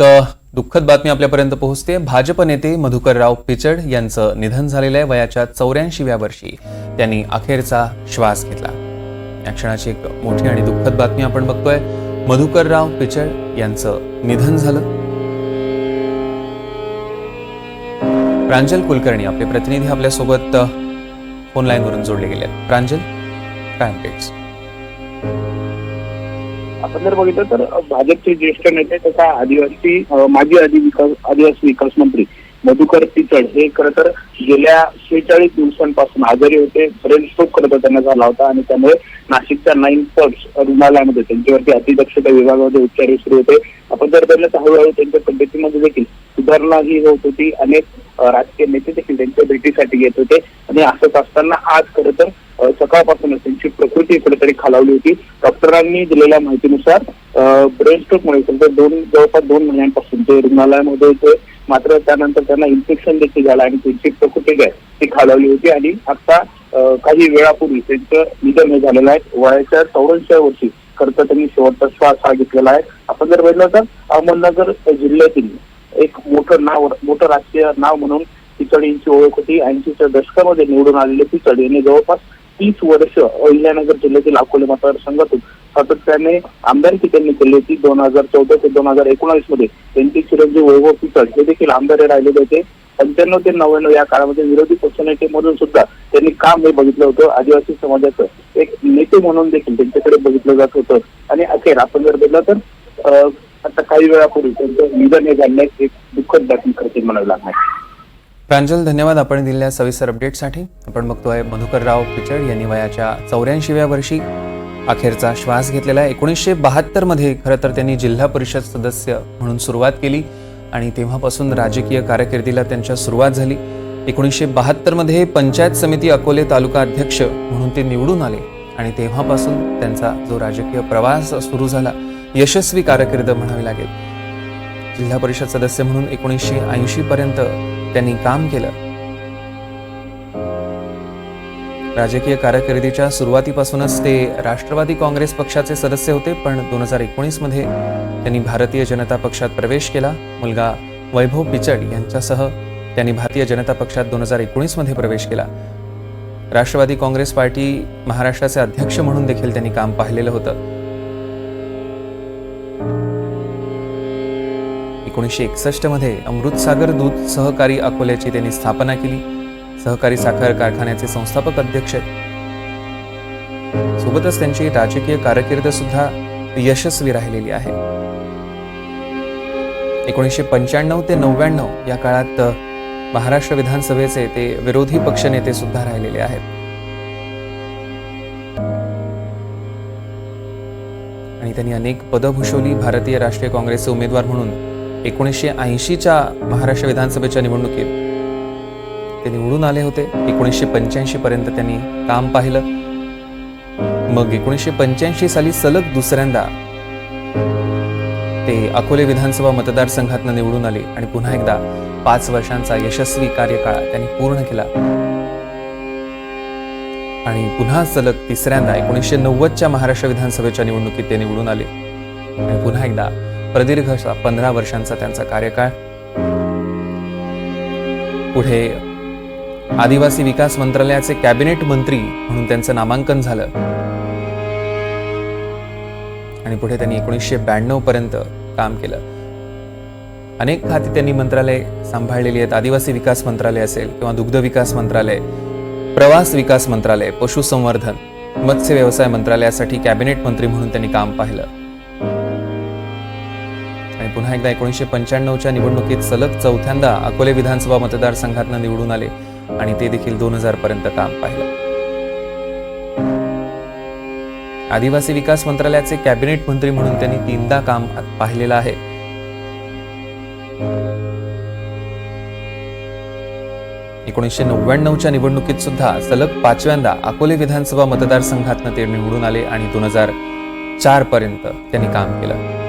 एक दुःखद बातमी आपल्यापर्यंत पोहोचते. भाजप नेते मधुकरराव पिचड यांचं निधन झालेलं आहे वयाच्या चौऱ्याऐंशीव्या वर्षी. त्यांनी अखेरचा श्वास घेतला. या क्षणाची एक मोठी आणि दुःखद बातमी आपण बघतोय. मधुकरराव पिचड यांचं निधन झालं. प्रांजल कुलकर्णी आपले प्रतिनिधी आपल्यासोबत अ, फोन लाईनवरून जोडले गेले आहेत प्रांजल काय अपडेट्स आपण जर बघितलं तर भाजपचे ज्येष्ठ नेते तथा आदिवासी माजी आदि विकास आदिवासी विकास मंत्री मधुकर पिचड हे खरं तर गेल्या शेहेचाळीस दिवसांपासून आजारी होते. ब्रेन स्ट्रोक करत त्यांना झाला होता आणि त्यामुळे नाशिकच्या नाईन पॉट्स रुग्णालयामध्ये त्यांच्यावरती अतिदक्षता विभागामध्ये उपचार सुरू होते. आपण जर बघितलं तर हळूहळू त्यांच्या तब्येतीमध्ये देखील सुधारणा ही होत होती. अनेक राजकीय नेते देखील त्यांच्या भेटीसाठी येत होते. आणि असंच असताना आज खरं तर सकाळपासूनच त्यांची प्रकृती कुठेतरी खालावली होती. डॉक्टरांनी दिलेल्या माहितीनुसार ब्रेन स्ट्रोकमुळे दोन जवळपास दोन महिन्यांपासून ते रुग्णालयामध्ये होते मात्र त्यानंतर त्यांना इन्फेक्शन देखील झालं आणि त्यांची प्रकृती काय ती खालावली होती. आणि आता काही वेळापूर्वी त्यांचं निधन हे झालेलं आहे. वयाच्या चौऱ्याऐंशी वर्षी खरं तर त्यांनी शेवटचा श्वास हा घेतलेला आहे. आपण जर बघितलं तर अहमदनगर जिल्ह्यातील एक मोठं नाव मोठं राजकीय नाव म्हणून पिचड यांची ओळख होती. ऐंशीच्या दशकामध्ये निवडून आलेले पिचड. यांनी जवळपास तीस वर्ष अहिल्यानगर जिल्ह्यातील अकोले मतदारसंघातून सातत्याने आमदारकी त्यांनी केली होती. दोन हजार चौदा ते दोन हजार एकोणावीसमध्ये त्यांचे चिरंजीव वैभव पिचड हे देखील आमदार राहिलेले होते. पंच्याण्णव ते नव्याण्णव या काळामध्ये विरोधी पक्षनेतेमधून सुद्धा त्यांनी काम हे बघितलं होतं. आदिवासी समाजाचं एक नेते म्हणून देखील त्यांच्याकडे बघितलं जात होतं. आणि अखेर आपण जर बघितलं तर आता काही वेळापूर्वी त्यांचं निधन हे झाल्यास एक दुःखद बातमी खरं म्हणावी लागणार. प्रांजल धन्यवाद आपण दिलेल्या सविस्तर अपडेटसाठी आपण बघतोय मधुकरराव पिचड यांनी वयाच्या चौऱ्याऐंशीव्या वर्षी अखेरचा श्वास घेतलेला आहे. एकोणीसशे बहात्तरमध्ये खरं तर त्यांनी जिल्हा परिषद सदस्य म्हणून सुरुवात केली आणि तेव्हापासून राजकीय कारकिर्दीला त्यांच्या सुरुवात झाली. एकोणीसशे बहात्तरमध्ये पंचायत समिती अकोले तालुका अध्यक्ष म्हणून ते निवडून आले आणि तेव्हापासून त्यांचा जो राजकीय प्रवास सुरू झाला यशस्वी कारकीर्द म्हणावी लागेल. जिल्हा परिषद सदस्य म्हणून एकोणीसशे ऐंशी पर्यंत त्यांनी काम केलं. राजकीय कारकिर्दीच्या सुरुवातीपासूनच ते राष्ट्रवादी काँग्रेस पक्षाचे सदस्य होते पण दोन हजार एकोणीसमध्ये त्यांनी भारतीय जनता पक्षात प्रवेश केला. मुलगा वैभव पिचड यांच्यासह त्यांनी भारतीय जनता पक्षात दोन हजार एकोणीसमध्ये प्रवेश केला. राष्ट्रवादी काँग्रेस पार्टी महाराष्ट्राचे अध्यक्ष म्हणून देखील त्यांनी काम पाहिलेलं होतं. एकोणीसशे एकसष्टमध्ये अमृतसागर दूध सहकारी अकोल्याची त्यांनी स्थापना केली. सहकारी साखर कारखान्याचे संस्थापक अध्यक्ष आहेत. सोबतच त्यांची राजकीय कारकीर्द सुद्धा यशस्वी राहिलेली आहे. एकोणीसशे पंच्याण्णव ते नव्याण्णव या काळात महाराष्ट्र विधानसभेचे ते विरोधी पक्षनेते सुद्धा राहिलेले आहेत. आणि त्यांनी अनेक पदं भूषवली भारतीय राष्ट्रीय काँग्रेसचे उमेदवार म्हणून एकोणीसशे ऐंशीच्या महाराष्ट्र विधानसभेच्या निवडणुकीत ते निवडून आले होते. एकोणीसशे पंच्याऐंशी पर्यंत त्यांनी काम पाहिलं. मग एकोणीसशे पंच्याऐंशी साली सलग दुसऱ्यांदा ते अकोले विधानसभा मतदारसंघातनं निवडून आले आणि पुन्हा एकदा पाच वर्षांचा यशस्वी कार्यकाळ त्यांनी पूर्ण केला. आणि पुन्हा सलग तिसऱ्यांदा एकोणीसशे नव्वदच्या महाराष्ट्र विधानसभेच्या निवडणुकीत ते निवडून आले. आणि पुन्हा एकदा प्रदीर्घ असा पंधरा वर्षांचा त्यांचा कार्यकाळ. पुढे आदिवासी विकास मंत्रालयाचे कॅबिनेट मंत्री म्हणून त्यांचं नामांकन झालं. आणि पुढे त्यांनी एकोणीसशे ब्याण्णव पर्यंत काम केलं. अनेक खाती त्यांनी मंत्रालय सांभाळलेली आहेत. आदिवासी विकास मंत्रालय असेल किंवा दुग्ध विकास मंत्रालय प्रवास विकास मंत्रालय पशुसंवर्धन मत्स्य व्यवसाय मंत्रालयासाठी कॅबिनेट मंत्री म्हणून त्यांनी काम पाहिलं. आणि पुन्हा एकदा एकोणीसशे पंच्याण्णवच्या निवडणुकीत सलग चौथ्यांदा अकोले विधानसभा मतदारसंघातनं निवडून आले आणि ते देखील दोन हजार पर्यंत काम पाहिलं. आदिवासी विकास मंत्रालयाचे कॅबिनेट मंत्री म्हणून त्यांनी तीनदा काम पाहिलेलं आहे. एकोणीसशे नव्याण्णवच्या निवडणुकीत सुद्धा सलग पाचव्यांदा अकोले विधानसभा मतदारसंघातनं ते निवडून आले आणि दोन हजार चार पर्यंत त्यांनी काम केलं.